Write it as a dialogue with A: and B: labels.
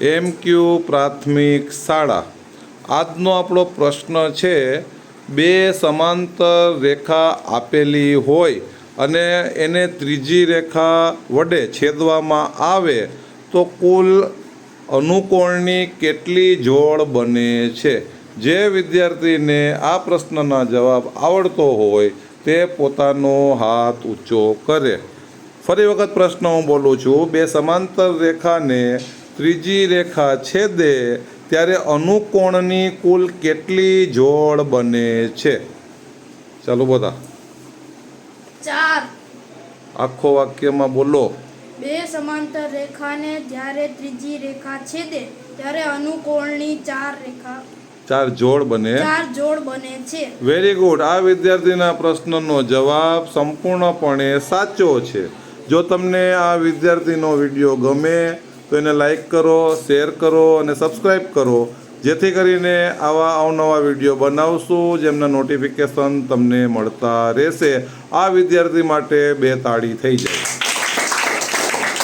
A: એમ ક્યુ પ્રાથમિક શાળા. આજનો આપણો પ્રશ્ન છે, બે સમાંતર રેખા આપેલી હોય અને એને ત્રીજી રેખા વડે છેદવામાં આવે, તો કુલ અનુકોણની કેટલી જોડ બને છે? જે વિદ્યાર્થીને આ પ્રશ્નના જવાબ આવડતો હોય, તે પોતાનો હાથ ઊંચો કરે. ફરી વખત પ્રશ્ન હું બોલું છું, બે સમાંતર રેખાને ત્રીજી રેખા છેદે ત્યારે અનુકોણની કુલ કેટલી જોડ બને છે? ચાલો બધા.
B: ચાર.
A: આખો વાક્યમાં બોલો.
B: બે સમાંતર રેખાને જ્યારે ત્રીજી રેખા છેદે ત્યારે અનુકોણની ચાર રેખા
A: ચાર જોડ બને.
B: ચાર જોડ બને છે.
A: વેરી ગુડ આ વિદ્યાર્થીના પ્રશ્નનો જવાબ સંપૂર્ણપણે સાચો છે. જો તમને આ વિદ્યાર્થીનો વીડિયો ગમે તો એને લાઇક કરો શેર કરો અને સબસ્ક્રાઈબ કરો. જેથી કરીને આવા અવનવા વીડિયો બનાવશું, જેમના નોટિફિકેશન તમને મળતા રહેશે. આ વિદ્યાર્થી માટે બે તાળી થઈ જાય.